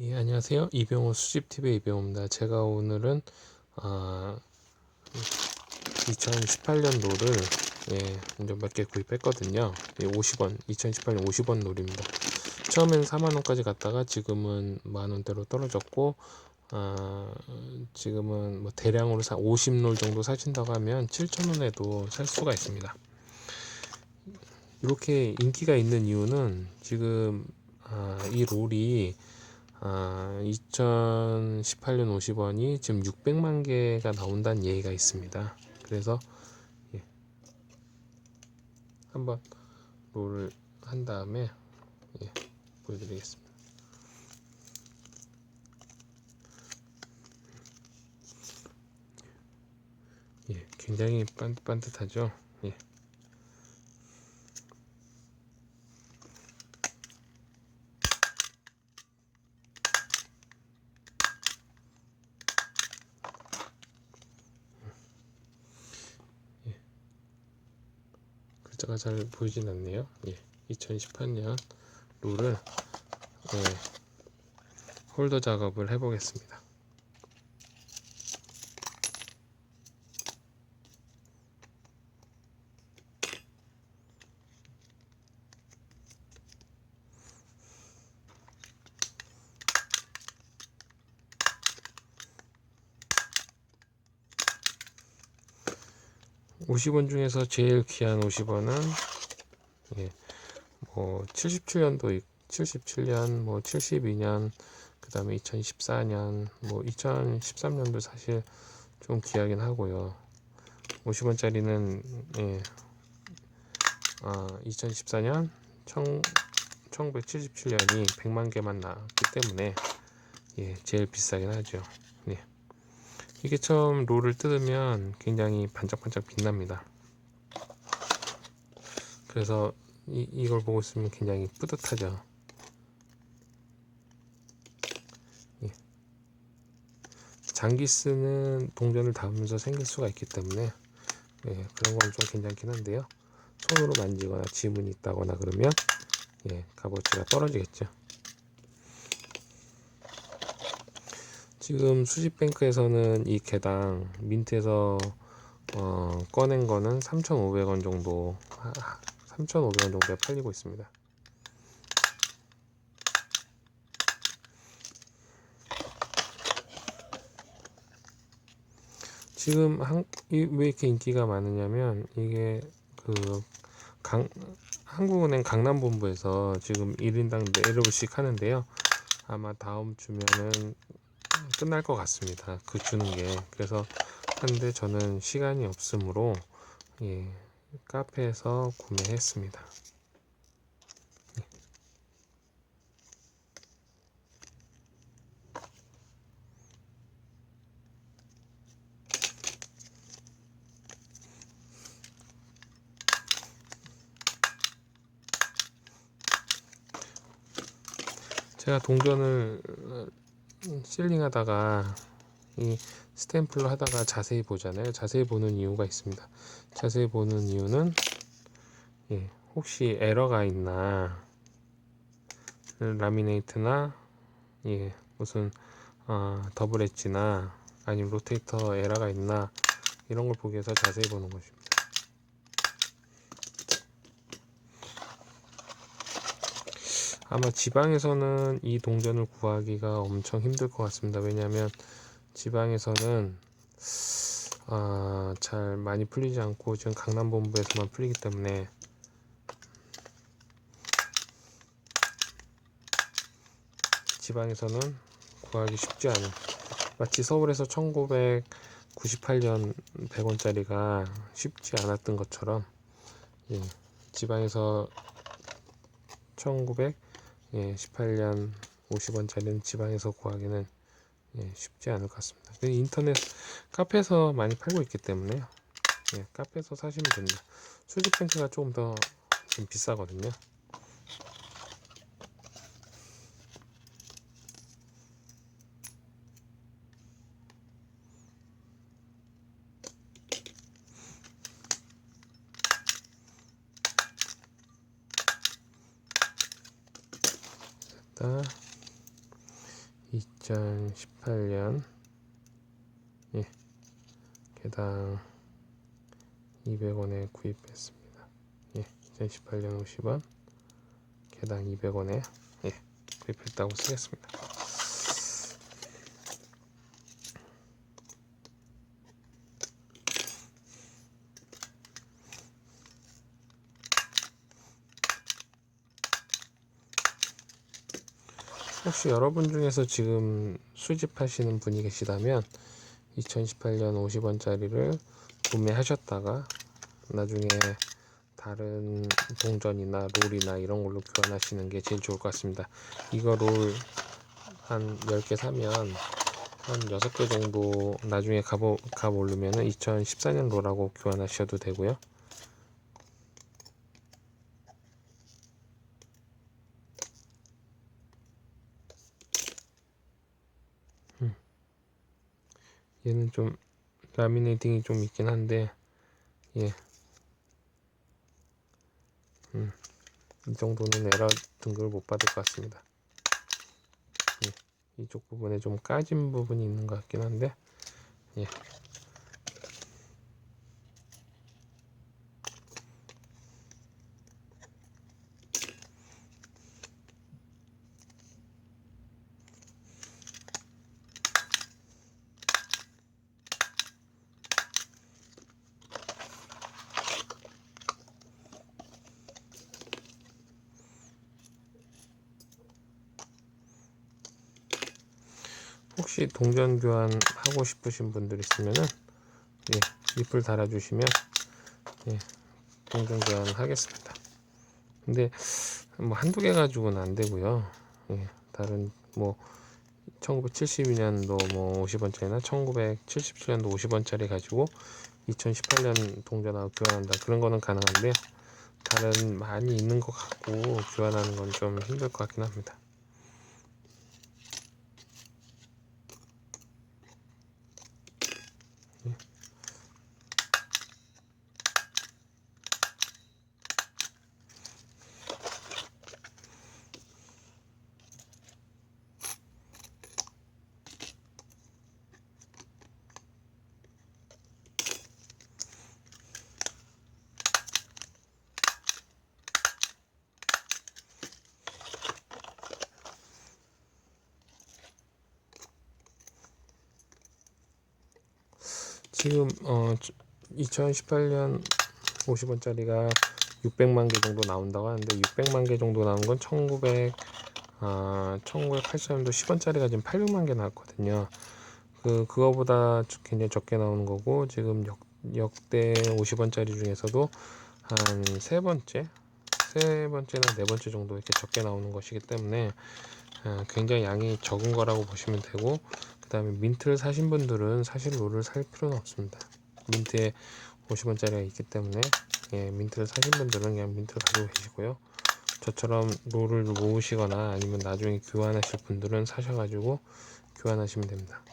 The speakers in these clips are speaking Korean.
예, 안녕하세요. 이병호 수집TV의 이병호입니다. 제가 오늘은, 아, 2018년도를, 예, 이제 몇개 구입했거든요. 예, 50원, 2018년 50원 놀입니다. 처음엔 4만원까지 갔다가 지금은 만원대로 떨어졌고, 아, 지금은 뭐 대량으로 사, 50롤 정도 사신다고 하면 7,000원에도 살 수가 있습니다. 이렇게 인기가 있는 이유는 지금, 아, 이 롤이 아, 2018년 50원이 지금 600만 개가 나온다는 얘기가 있습니다. 그래서 예. 한번 롤을 한 다음에 예, 보여드리겠습니다. 예, 굉장히 반듯반듯하죠. 예. 글자가 잘 보이진 않네요. 예, 2018년 룰을 예, 홀더 작업을 해보겠습니다. 오십 원 중에서 제일 귀한 오십 원은 예, 뭐 77년도 77년 뭐 72년 그 다음에 2014년 뭐 2013년도 사실 좀 귀하긴 하고요. 50원짜리는 예, 아, 2014년 1 1977년이 100만 개만 나왔기 때문에 예, 제일 비싸긴 하죠. 예. 이게 처음 롤을 뜯으면 굉장히 반짝반짝 빛납니다. 그래서 이, 이걸 보고 있으면 굉장히 뿌듯하죠. 예. 장기 쓰는 동전을 담으면서 생길 수가 있기 때문에 예, 그런 건 좀 괜찮긴 한데요. 손으로 만지거나 지문이 있다거나 그러면 예, 값어치가 떨어지겠죠. 지금 수집뱅크에서는 이 개당 민트에서 어, 꺼낸 거는 3,500원 정도 3,500원 정도에 팔리고 있습니다. 지금 한, 이, 왜 이렇게 인기가 많으냐면 이게 그 강, 한국은행 강남본부에서 지금 1인당 4롤씩 하는데요. 아마 다음 주면은 끝날 것 같습니다. 그 주는 게 그래서 한데 저는 시간이 없으므로 예, 카페에서 구매했습니다. 예. 제가 동전을 실링하다가 이 스탬플로 하다가 자세히 보잖아요. 자세히 보는 이유가 있습니다. 자세히 보는 이유는 예, 혹시 에러가 있나 라미네이트나 예, 무슨 어, 더블 엣지나 아니면 로테이터 에러가 있나 이런 걸 보기 위해서 자세히 보는 것입니다. 아마 지방에서는 이 동전을 구하기가 엄청 힘들 것 같습니다. 왜냐하면 지방에서는 아, 잘 많이 풀리지 않고 지금 강남본부에서만 풀리기 때문에 지방에서는 구하기 쉽지 않은 마치 서울에서 1998년 100원짜리가 쉽지 않았던 것처럼 예, 지방에서 1900 예, 18년 50원짜리는 지방에서 구하기는 예, 쉽지 않을 것 같습니다. 인터넷 카페에서 많이 팔고 있기 때문에요. 예, 카페에서 사시면 됩니다. 수직 뱅크가 조금 더 좀 비싸거든요. 됐다. 2018년 예 개당 200원에 구입했습니다. 예 2018년 50원 개당 200원에 예 구입했다고 쓰겠습니다. 혹시 여러분 중에서 지금 수집하시는 분이 계시다면 2018년 50원짜리를 구매하셨다가 나중에 다른 동전이나 롤이나 이런 걸로 교환하시는 게 제일 좋을 것 같습니다. 이거 롤 한 10개 사면 한 6개 정도 나중에 값, 값 오르면은 2014년 롤하고 교환하셔도 되고요. 얘는 좀 라미네이팅이 좀 있긴 한데 예. 음. 이 정도는 에러 등급을 못 받을 것 같습니다. 예. 이쪽 부분에 좀 까진 부분이 있는 것 같긴 한데 예. 혹시 동전 교환 하고 싶으신 분들 있으면은 예, 립을 달아주시면 예, 동전 교환 하겠습니다. 근데 뭐 한두 개 가지고는 안 되고요. 예, 다른 뭐 1972년도 뭐 50원짜리나 1977년도 50원짜리 가지고 2018년 동전하고 교환한다 그런 거는 가능한데 다른 많이 있는 것 같고 교환하는 건 좀 힘들 것 같긴 합니다. 지금 어 2018년 50원짜리가 600만 개 정도 나온다고 하는데 600만 개 정도 나온 건 1900, 아, 1980년도 10원짜리가 지금 800만 개 나왔거든요. 그, 그거보다 굉장히 적게 나오는 거고, 지금 역, 역대 50원짜리 중에서도 한 세 번째, 세 번째나 네 번째 정도 이렇게 적게 나오는 것이기 때문에 아, 굉장히 양이 적은 거라고 보시면 되고, 그 다음에 민트를 사신 분들은 사실 롤을 살 필요는 없습니다. 민트에 50원짜리가 있기 때문에 예, 민트를 사신 분들은 그냥 민트를 가지고 계시고요. 저처럼 롤을 모으시거나 아니면 나중에 교환하실 분들은 사셔가지고 교환하시면 됩니다.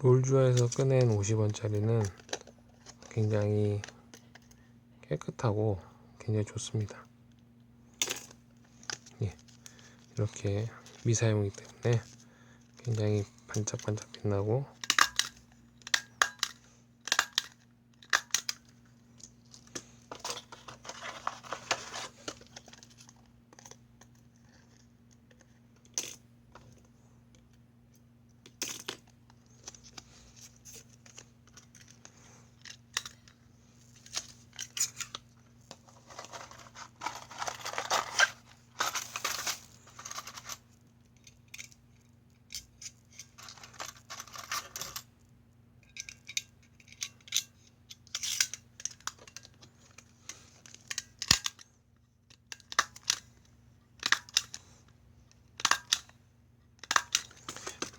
롤주에서 꺼낸 50원짜리는 굉장히 깨끗하고 굉장히 좋습니다. 예, 이렇게 미사용이기 때문에 굉장히 반짝반짝 빛나고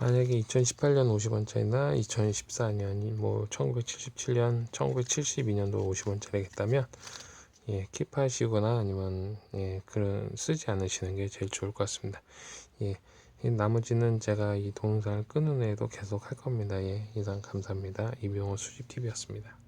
만약에 2018년 50원짜리나 2014년이 뭐 1977년, 1972년도 50원짜리겠다면 예, 킵하시거나 아니면 예, 그런 쓰지 않으시는 게 제일 좋을 것 같습니다. 예, 이 나머지는 제가 이 동영상을 끄는 후에도 계속 할 겁니다. 예, 이상 감사합니다. 이병호 수집TV였습니다.